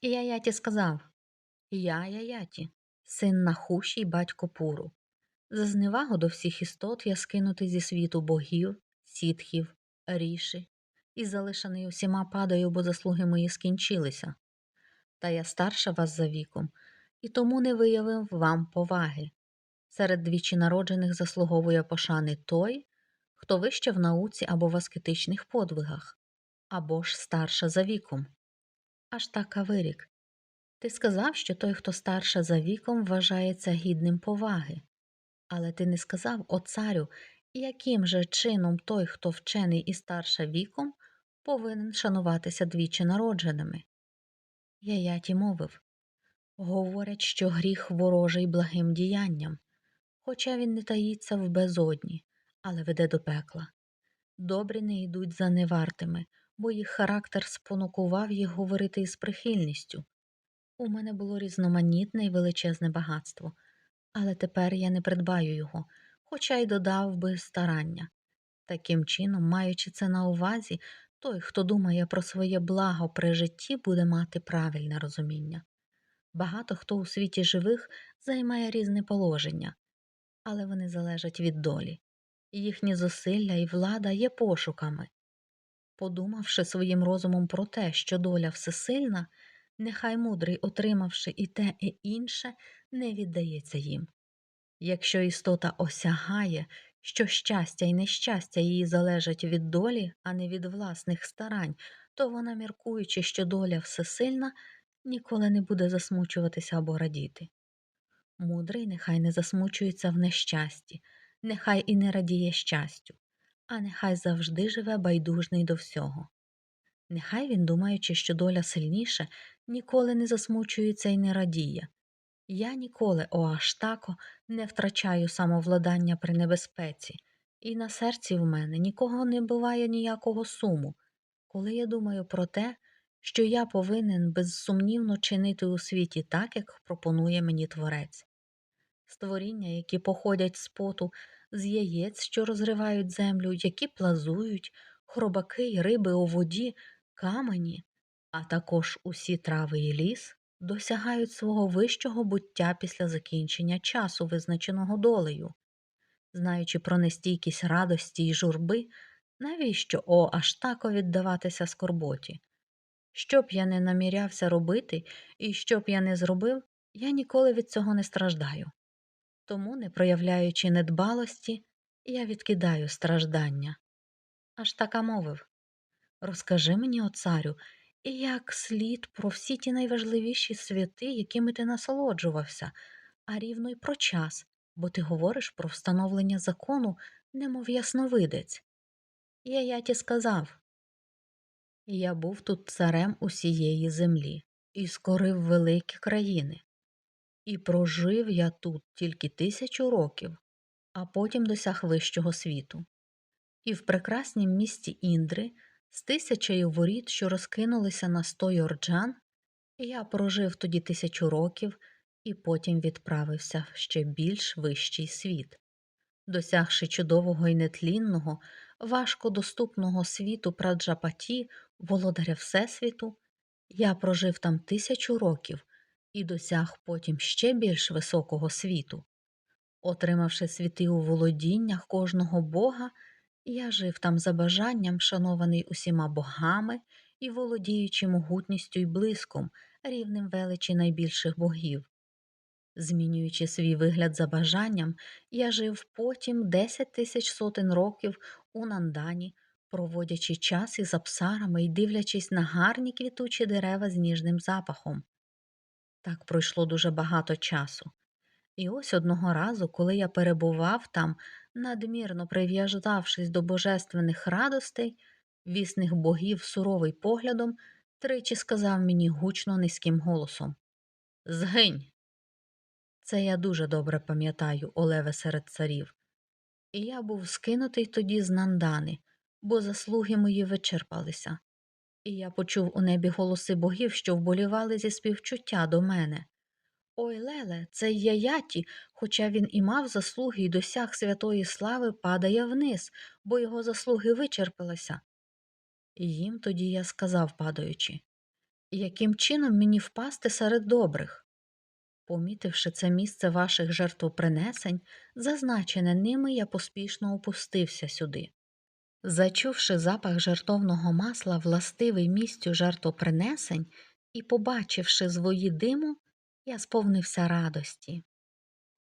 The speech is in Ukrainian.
І Яяті сказав Я Яяті, син Нахуші й батько Пуру. За зневагу до всіх істот я скинутий зі світу богів, сітхів, ріші, і залишений усіма падаю, бо заслуги мої скінчилися. Та я старша вас за віком, і тому не виявив вам поваги. Серед двічі народжених заслуговує пошани той, хто вище в науці або в аскетичних подвигах, або ж старша за віком. Аж така вирік. Ти сказав, що той, хто старша за віком, вважається гідним поваги. Але ти не сказав, о царю, яким же чином той, хто вчений і старша віком, повинен шануватися двічі народженими. Яяті мовив говорять, що гріх ворожий благим діянням, хоча він не таїться в безодні, але веде до пекла. Добрі не йдуть за невартими, бо їх характер спонукував їх говорити із прихильністю. У мене було різноманітне і величезне багатство, але тепер я не придбаю його, хоча й додав би старання. Таким чином, маючи це на увазі, той, хто думає про своє благо при житті, буде мати правильне розуміння. Багато хто у світі живих займає різне положення, але вони залежать від долі. Їхні зусилля і влада є пошуками. Подумавши своїм розумом про те, що доля всесильна, нехай мудрий, отримавши і те, і інше, не віддається їм. Якщо істота осягає, що щастя і нещастя її залежать від долі, а не від власних старань, то вона, міркуючи, що доля всесильна, ніколи не буде засмучуватися або радіти. Мудрий нехай не засмучується в нещасті, нехай і не радіє щастю, а нехай завжди живе байдужний до всього. Нехай він, думаючи, що доля сильніша, ніколи не засмучується і не радіє. Я ніколи, о Аштако, не втрачаю самовладання при небезпеці, і на серці в мене нікого не буває ніякого суму, коли я думаю про те, що я повинен безсумнівно чинити у світі так, як пропонує мені творець. Створіння, які походять з поту, з яєць, що розривають землю, які плазують, хробаки й риби у воді, камені, а також усі трави і ліс досягають свого вищого буття після закінчення часу, визначеного долею. Знаючи про нестійкість радості й журби, навіщо о аж тако віддаватися скорботі? Що б я не намірявся робити і що б я не зробив, я ніколи від цього не страждаю. Тому, не проявляючи недбалості, я відкидаю страждання. Аж така мовив Розкажи мені, о царю, як слід про всі ті найважливіші святи, якими ти насолоджувався, а рівно й про час, бо ти говориш про встановлення закону, немов ясновидець. Я яті сказав я був тут царем усієї землі і скорив великі країни, і прожив я тут тільки тисячу років, а потім досяг вищого світу. І в прекраснім місті Індри з тисячею воріт, що розкинулися на сто йорджан, я прожив тоді тисячу років і потім відправився в ще більш вищий світ. Досягши чудового і нетлінного, важко доступного світу праджапаті, володаря Всесвіту, я прожив там тисячу років і досяг потім ще більш високого світу. Отримавши світи у володіннях кожного бога, я жив там за бажанням, шанований усіма богами і володіючи могутністю й блиском, рівнем величі найбільших богів. Змінюючи свій вигляд за бажанням, я жив потім десять тисяч сотень років у Нандані, проводячи час із апсарами і дивлячись на гарні квітучі дерева з ніжним запахом. Так пройшло дуже багато часу. І ось одного разу, коли я перебував там, надмірно прив'язавшись до божественних радостей, вісних богів суровий поглядом, тричі сказав мені гучно низьким голосом Згинь. Це я дуже добре пам'ятаю, Олеве серед царів. І я був скинутий тоді з Нандани, бо заслуги мої вичерпалися. І я почув у небі голоси богів, що вболівали зі співчуття до мене. Ой Леле, цей Яяті, хоча він і мав заслуги і досяг святої слави, падає вниз, бо його заслуги вичерпалися. І їм тоді я сказав, падаючи Яким чином мені впасти серед добрих? Помітивши це місце ваших жертвопринесень, зазначене ними, я поспішно опустився сюди. Зачувши запах жертовного масла, властивий місцю жертвопринесень, і побачивши звої диму, я сповнився радості.